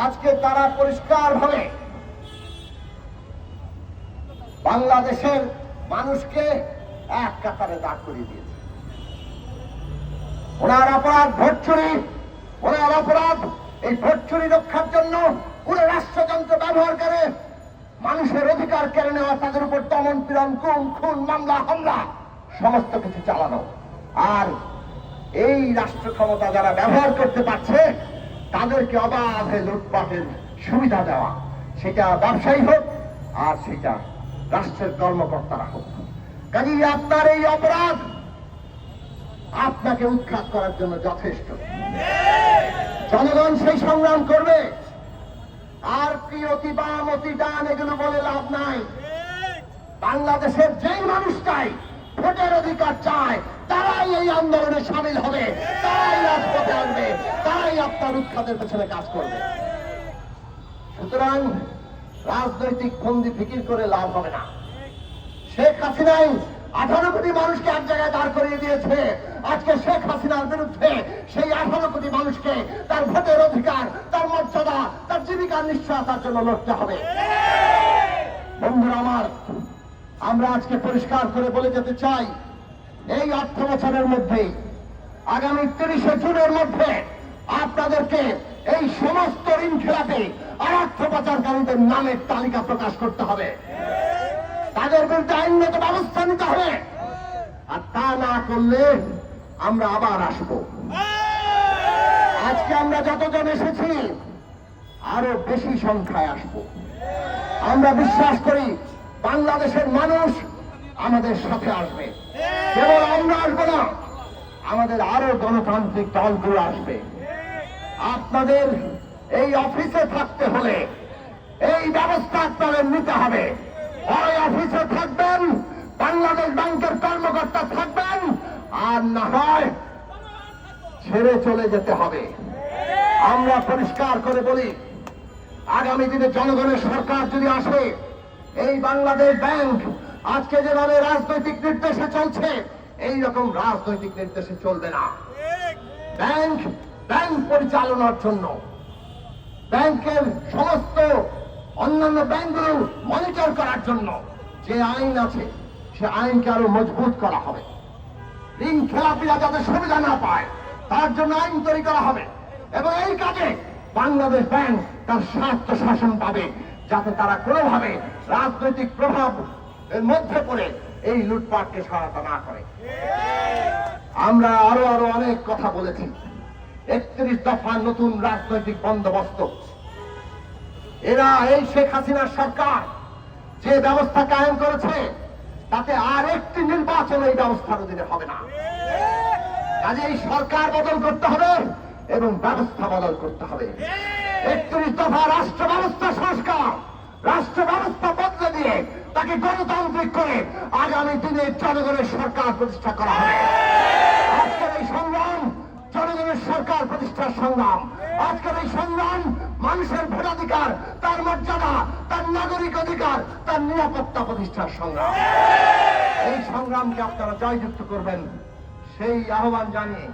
আজকে তারা পরিষ্কার ভাবে বাংলাদেশের মানুষকে এক কাতারে দাঁড় করিয়ে দিয়েছে। ওনার অপরাধ ভোট চুরি, ওনার অপরাধ এই ভোট চুরি রক্ষার জন্য পুরো রাষ্ট্রযন্ত্র ব্যবহার করে মানুষের অধিকার কেড়ে নেওয়া, তাদের উপর দমন পীড়ন, খুন খুন, মামলা, হামলা, সমস্ত কিছু চালানো। আর এই রাষ্ট্র ক্ষমতা যারা ব্যবহার করতে পারছে তাদেরকে অবাধে লুটপাটের সুবিধা দেওয়া। সেটা ব্যবসায়ী হোক আর সেটা রাষ্ট্রের কর্মকর্তারা হোক। কাজেই আপনার এই অপরাধ আপনাকে উৎখাত করার জন্য যথেষ্ট। জনগণ সেই সংগ্রাম করবে। আর কি অতি বাম অতি ডান এগুলো বলে লাভ নাই। বাংলাদেশের যেই মানুষটাই ভোটের অধিকার চায়, তারাই এই আন্দোলনে সামিল হবে। তারাই আপনার উৎখাতের পেছনে কাজ করবে। সুতরাং রাজনৈতিক ফন্দি ফিকির করে লাভ হবে না। শেখ হাসিনাই আঠারো কোটি মানুষকে এক জায়গায় দাঁড় করিয়ে দিয়েছে। আজকে শেখ হাসিনার বিরুদ্ধে সেই আঠারো কোটি মানুষকে তার ভোটের অধিকার, তার মর্যাদা, তার জীবিকার নিশ্চয়তার জন্য লড়তে হবে। বন্ধুরা আমার, আমরা আজকে পরিষ্কার করে বলে যেতে চাই, এই অর্থ বছরের মধ্যেই আগামী তিরিশে জুনের মধ্যে আপনাদেরকে এই সমস্ত ঋণ খেলাতে অর্থ পাচারকারীদের নামের তালিকা প্রকাশ করতে হবে। তাদের বিরুদ্ধে আইনগত ব্যবস্থা নিতে হবে। আর তা না করলে আমরা আবার আসব। আজকে আমরা যতজন এসেছি, আরও বেশি সংখ্যায় আসব। আমরা বিশ্বাস করি, বাংলাদেশের মানুষ আমাদের সাথে আসবে। কেবল আমরা আসব না, আমাদের আরও গণতান্ত্রিক দলগুলো আসবে। আপনাদের এই অফিসে থাকতে হলে এই ব্যবস্থা আপনাদের নিতে হবে। হয় অফিসে থাকবেন, বাংলাদেশ ব্যাংকের কর্মকর্তা থাকবেন, আর না হয় ছেড়ে চলে যেতে হবে। আমরা পরিষ্কার করে বলি, আগামী দিনে জনগণের সরকার যদি আসে, এই বাংলাদেশ ব্যাংক আজকে যেভাবে রাজনৈতিক নির্দেশে চলছে এই রকম রাজনৈতিক নির্দেশে চলবে না। ব্যাংক ব্যাংক পরিচালনার জন্য। ব্যাংকের সমস্ত অন্যান্য ব্যাংকগুলো মনিটর করার জন্য যে আইন আছে, সে আইনকে আরও মজবুত করা হবে। ঋণ খেলাপিরা যাতে সুবিধা না পায়, তার জন্য আইন তৈরি করা হবে। এবং এই কাজে বাংলাদেশ ব্যাংক তার স্বার্থ শাসন পাবে, যাতে তারা কোনোভাবে রাজনৈতিক প্রভাব এর মধ্যে পড়ে এই লুটপাটকে সহায়তা না করে। আমরা আরও আরও অনেক কথা বলেছি। একত্রিশ দফা নতুন রাজনৈতিক বন্দোবস্ত। এরা এই শেখ হাসিনার সরকার, যে ব্যবস্থা কায়েম করেছে, তাতে আর একটি নির্বাচন এই ব্যবস্থার অধীনে হবে না। কাজে এই সরকার বদল করতে হবে এবং ব্যবস্থা বদল করতে হবে। একত্রিশ দফা রাষ্ট্র ব্যবস্থা সংস্কার, রাষ্ট্র ব্যবস্থা বদলে দিয়ে তাকে গণতান্ত্রিক করে আগামী দিনে জনগণের সরকার প্রতিষ্ঠা করা হবে আজকের এই সংগ্রাম জনগণের সরকার প্রতিষ্ঠার সংগ্রাম। আজকের এই সংগ্রাম মানুষের ভোটাধিকার, তার মর্যাদা, তার নাগরিক অধিকার, তার নিরাপত্তা প্রতিষ্ঠার সংগ্রাম। এই সংগ্রামকে আপনারা জয়যুক্ত করবেন। সেই আহ্বান জানিয়ে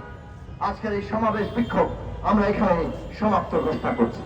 আজকের এই সমাবেশ বিক্ষোভ আমরা এখানে সমাপ্ত ঘোষণা করছি।